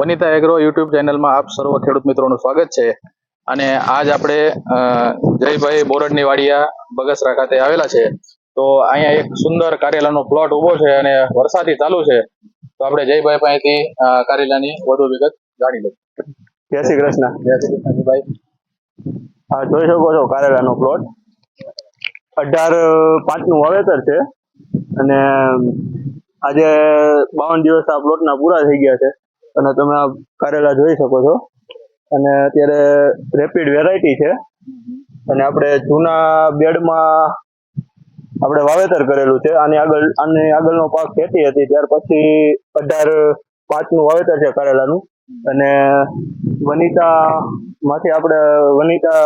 Vanita agro YouTube ચેનલમાં આપ સર્વ ખેડૂત મિત્રોનું સ્વાગત છે. અને આજ આપણે જયભાઈ બોરડની વાડિયા બગસરા ખાતે આવેલા છે. તો અહીંયા એક સુંદર કારેલાનો પ્લોટ ઊભો છે અને વરસાદી ચાલુ છે. તો આપણે જયભાઈ પાસેથી કારેલાની વધુ વિગત જાણી લઈએ. જય શ્રી કૃષ્ણ. જય શ્રી કૃષ્ણ આ જોઈ શકો છો કારેલાનો પ્લોટ અઢાર પાંચનું વાવેતર છે. અને આજે બાવન દિવસ આ પ્લોટના પૂરા થઈ ગયા છે. અને તમે આ કારેલા જોઈ શકો છો. અને અત્યારે રેપિડ વેરાયટી છે. અને આપણે જૂના બેડમાં આપણે વાવેતર કરેલું છે. આની આગળ આની આગળનો પાક ખેતી હતી. ત્યાર પછી અઢાર પાંચનું વાવેતર છે કરેલાનું. અને વનિતા માંથી આપણે વનિતા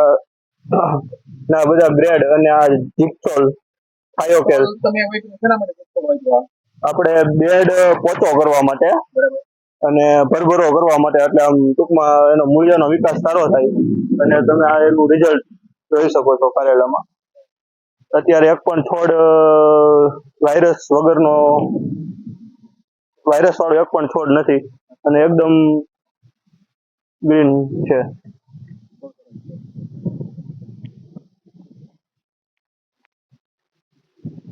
ના બધા બ્રેડ અને આ જીપસોલ થાયોકેલ? આપણે બેડ પોચો કરવા માટે. અને ભરભરો કરવા માટે એટલે આમ ટૂંકમાં એનો મૂલ્યનો વિકાસ સારો થાય. અને તમે આ એનું રિઝલ્ટ જોઈ શકો છો કારેલામાં અત્યારે એક પણ છોડ વાયરસ વગરનો વાયરસ વાળો એક પણ છોડ નથી. અને એકદમ ગ્રીન છે.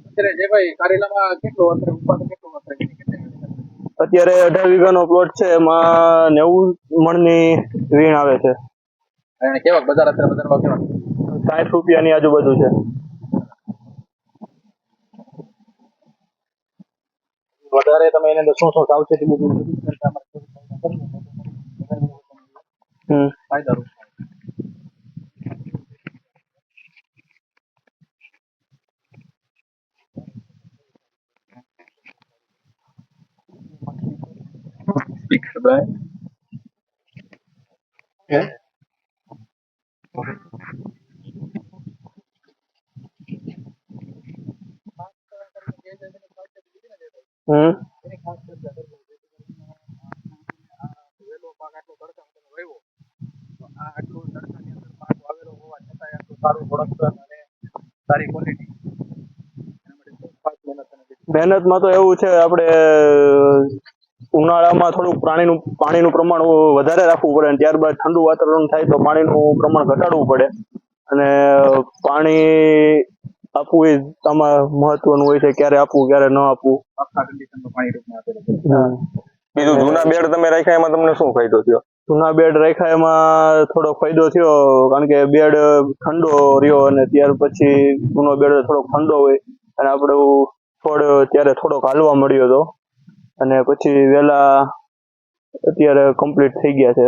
અત્યારે જયભાઈ કારેલામાં કેટલું અંતર, ઉત્પાદન કેટલું અંતર અત્યારે અઢાર વીઘાનો પ્લોટ છે એમાં નેવું મણની વીણ આવે છે. અને કેવા બજાર અત્યારે બજાર ભાવ કેવા? સાઠ રૂપિયાની આજુબાજુ છે. વધારે તમે એની અંદર શું શું સાવચેતી બધું કરતા હમ ફાયદારૂપ હમ સારું Ja? અને સારી ક્વોલિટી મહેનતમાં તો એવું છે આપણે ઉનાળામાં થોડું પાણીનું પાણીનું પ્રમાણ વધારે રાખવું પડે અને ત્યારબાદ ઠંડુ વાતાવરણ થાય તો પાણીનું પ્રમાણ ઘટાડવું પડે. અને પાણી આપવું એ આમાં મહત્વનું હોય છે ક્યારે આપવું ક્યારે ન આપવું. બીજું જૂના બેડ તમે રાખ્યા એમાં તમને શું ફાયદો થયો? જૂના બેડ રાખ્યા એમાં થોડો ફાયદો થયો કારણ કે બેડ ઠંડો રહ્યો અને ત્યાર પછી જૂનો બેડ થોડોક ઠંડો હોય. અને આપણે થોડો ત્યારે થોડોક હાલવા મળ્યો હતો. અને પછી વેલા અત્યારે કમ્પ્લીટ થઈ ગયા છે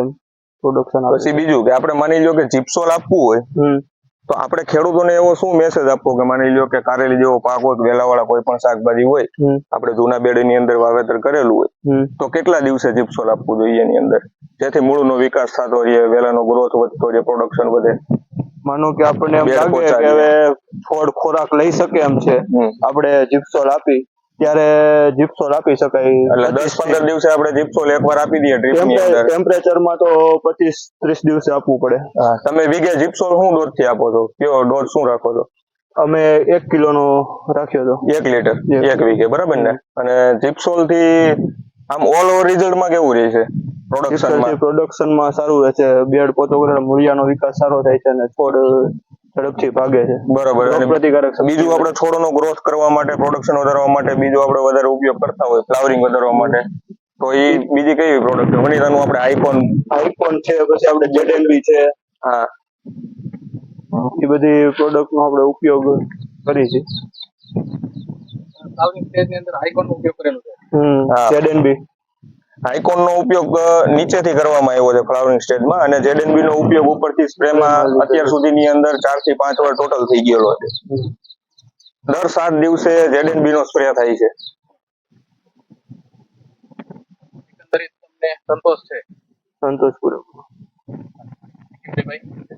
પ્રોડક્શન પછી બીજું કે આપણે માની લો કે જીપ્સોલ આપવું હોય તો આપણે ખેડૂતોને એવો શું મેસેજ આપવો કે માની લો કે કારેલી જેવો પાક હોય વેલાવાળા કોઈ પણ શાકભાજી હોય આપણે જૂના બેડની અંદર વાવેતર કરેલું હોય તો કેટલા દિવસે જીપ્સોલ આપવું જોઈએ એની અંદર? જેથી મૂળનો વિકાસ થતો રહે વેલાનો ગ્રોથ વધતો રહે પ્રોડક્શન વધે. માનો કે આપણને એમ લાગે કે હવે છોડ ખોરાક લઈ શકે એમ છે. આપણે જીપ્સોલ આપી ત્યારે જીપ્સોલ આપી શકાય. એટલે દસ પંદર દિવસે આપણે જીપ્સોલ એકવાર આપી દઈએ ડ્રીપની અંદર. ટેમ્પરેચરમાં તો પચીસ ત્રીસ દિવસે આપવું પડે. તમે વીઘે જીપ્સોલ શું ડોઝથી આપો છો? કયો ડોઝ શું રાખો છો? અમે એક કિલોનો રાખ્યો હતો. એક લીટર? એક. એક વીઘે બરાબર ને? અને જીપ્સોલથી આમ ઓલ ઓવર રિઝલ્ટમાં કેવું રહે છે? પ્રોડક્શનમાં પ્રોડક્શનમાં સારું રહે છે. બેડ પોતો મૂળિયાનો વિકાસ સારો થાય છે અને છોડ ઝડપથી ભાગે છે. બરાબર પ્રતિકારક બીજું આપણે છોડનો ગ્રોથ કરવા માટે પ્રોડક્શન વધારવા માટે બીજું આપણે વધારે ઉપયોગ કરતા હોય ફ્લાવરિંગ વધારવા માટે. તો એ બીજી કઈ પ્રોડક્ટ છે? વનિતાનું આપણે આઈફોન આઈફોન છે પછી આપણે જેડેનબી છે. હા. એ બધી પ્રોડક્ટ નો આપણે ઉપયોગ કરી છે ફ્લાવરિંગ સ્ટેજની અંદર આઇકોનનો ઉપયોગ કરેલો છે. હમ હા. જેડેનબી આઈકોન નો ઉપયોગ નીચેથી કરવામાં આવ્યો છે ફ્લાવરિંગ સ્ટેજમાં અને જેડએનબી નો ઉપયોગ ઉપરથી સ્પ્રેમાં અત્યાર સુધીની અંદર ચારથી પાંચ વાર ટોટલ થઈ ગયેલો છે. દર સાત દિવસે જેડએનબી નો સ્પ્રે થાય છે. સંતોષ છે? સંતોષપૂર્વક જયભાઈ